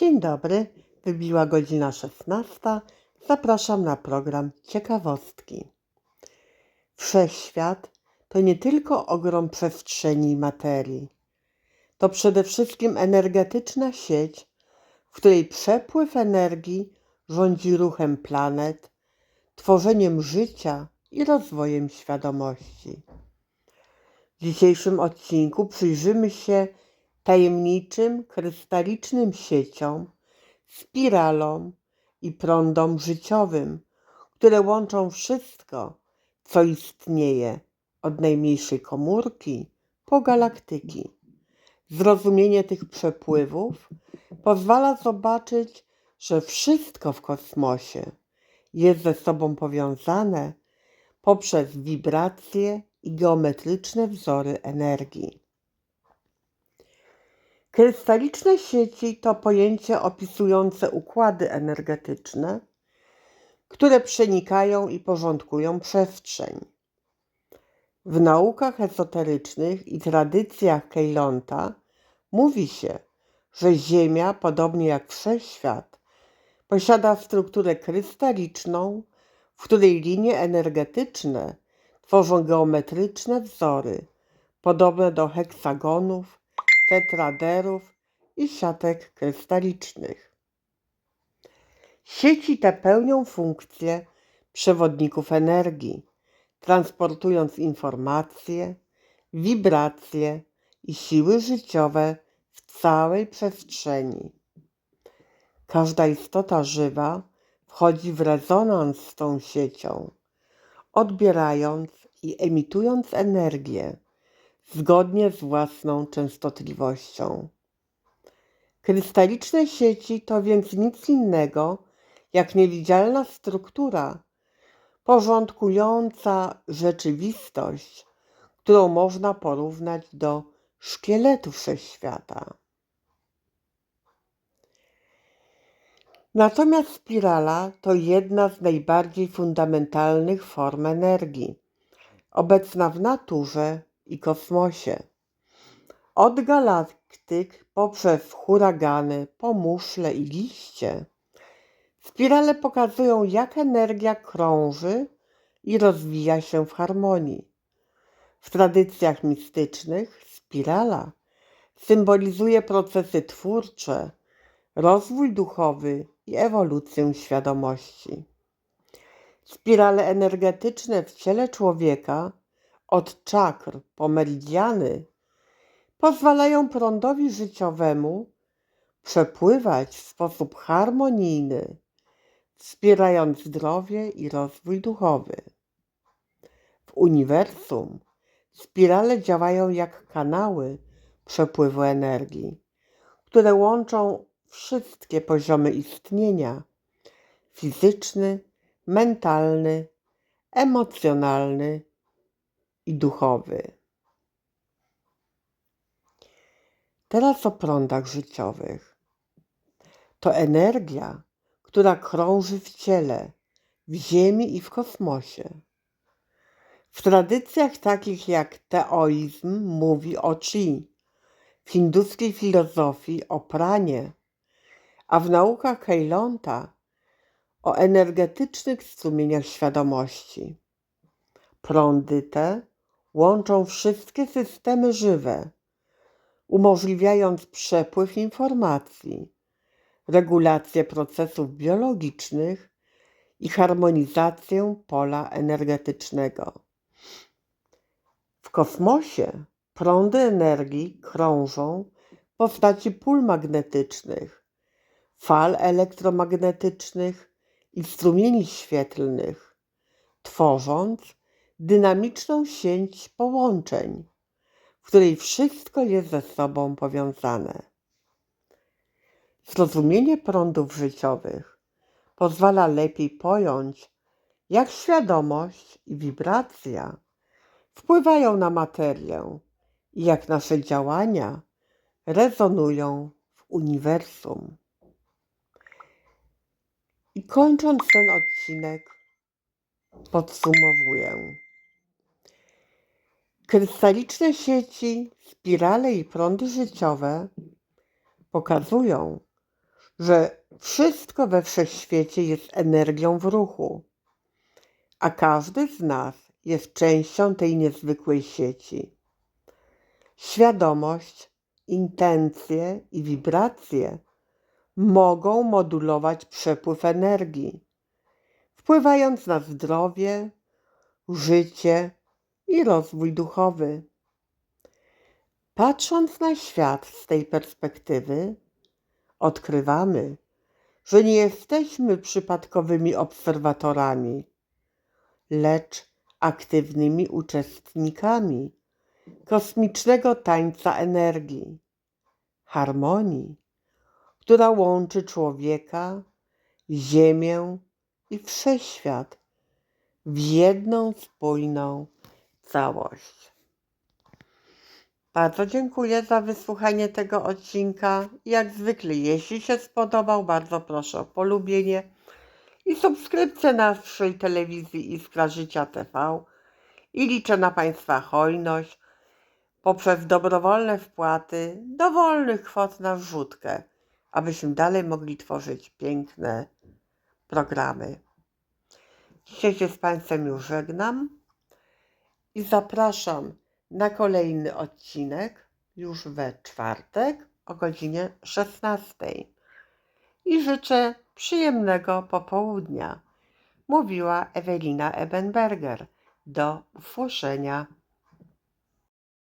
Dzień dobry, wybiła godzina 16. Zapraszam na program Ciekawostki. Wszechświat to nie tylko ogrom przestrzeni i materii. To przede wszystkim energetyczna sieć, w której przepływ energii rządzi ruchem planet, tworzeniem życia i rozwojem świadomości. W dzisiejszym odcinku przyjrzymy się tajemniczym, krystalicznym sieciom, spiralom i prądom życiowym, które łączą wszystko, co istnieje, od najmniejszej komórki po galaktyki. Zrozumienie tych przepływów pozwala zobaczyć, że wszystko w kosmosie jest ze sobą powiązane poprzez wibracje i geometryczne wzory energii. Krystaliczne sieci to pojęcie opisujące układy energetyczne, które przenikają i porządkują przestrzeń. W naukach ezoterycznych i tradycjach Kejlonta mówi się, że Ziemia, podobnie jak wszechświat, posiada strukturę krystaliczną, w której linie energetyczne tworzą geometryczne wzory, podobne do heksagonów, tetraderów i siatek krystalicznych. Sieci te pełnią funkcję przewodników energii, transportując informacje, wibracje i siły życiowe w całej przestrzeni. Każda istota żywa wchodzi w rezonans z tą siecią, odbierając i emitując energię zgodnie z własną częstotliwością. Krystaliczne sieci to więc nic innego jak niewidzialna struktura porządkująca rzeczywistość, którą można porównać do szkieletu wszechświata. Natomiast spirala to jedna z najbardziej fundamentalnych form energii, obecna w naturze i kosmosie. Od galaktyk poprzez huragany, po muszle i liście, spirale pokazują, jak energia krąży i rozwija się w harmonii. W tradycjach mistycznych spirala symbolizuje procesy twórcze, rozwój duchowy i ewolucję świadomości. Spirale energetyczne w ciele człowieka od czakr po meridiany pozwalają prądowi życiowemu przepływać w sposób harmonijny, wspierając zdrowie i rozwój duchowy. W uniwersum spirale działają jak kanały przepływu energii, które łączą wszystkie poziomy istnienia fizyczny, mentalny, emocjonalny i duchowy. Teraz o prądach życiowych. To energia, która krąży w ciele, w Ziemi i w kosmosie. W tradycjach takich jak teoizm mówi o chi, w hinduskiej filozofii o pranie, a w naukach Heilonta o energetycznych strumieniach świadomości. Prądy te łączą wszystkie systemy żywe, umożliwiając przepływ informacji, regulację procesów biologicznych i harmonizację pola energetycznego. W kosmosie prądy energii krążą w postaci pól magnetycznych, fal elektromagnetycznych i strumieni świetlnych, tworząc dynamiczną sieć połączeń, w której wszystko jest ze sobą powiązane. Zrozumienie prądów życiowych pozwala lepiej pojąć, jak świadomość i wibracja wpływają na materię i jak nasze działania rezonują w uniwersum. I kończąc ten odcinek, podsumowuję. Krystaliczne sieci, spirale i prądy życiowe pokazują, że wszystko we wszechświecie jest energią w ruchu, a każdy z nas jest częścią tej niezwykłej sieci. Świadomość, intencje i wibracje mogą modulować przepływ energii, wpływając na zdrowie, życie i rozwój duchowy. Patrząc na świat z tej perspektywy, odkrywamy, że nie jesteśmy przypadkowymi obserwatorami, lecz aktywnymi uczestnikami kosmicznego tańca energii, harmonii, która łączy człowieka, Ziemię i wszechświat w jedną spójną całość. Bardzo dziękuję za wysłuchanie tego odcinka. Jak zwykle, jeśli się spodobał, bardzo proszę o polubienie i subskrypcję naszej telewizji Iskra Życia TV i liczę na Państwa hojność poprzez dobrowolne wpłaty dowolnych kwot na wrzutkę, abyśmy dalej mogli tworzyć piękne programy. Dzisiaj się z Państwem już żegnam i zapraszam na kolejny odcinek już we czwartek o godzinie 16. I życzę przyjemnego popołudnia. Mówiła Ewelina Ebenberger. Do usłyszenia.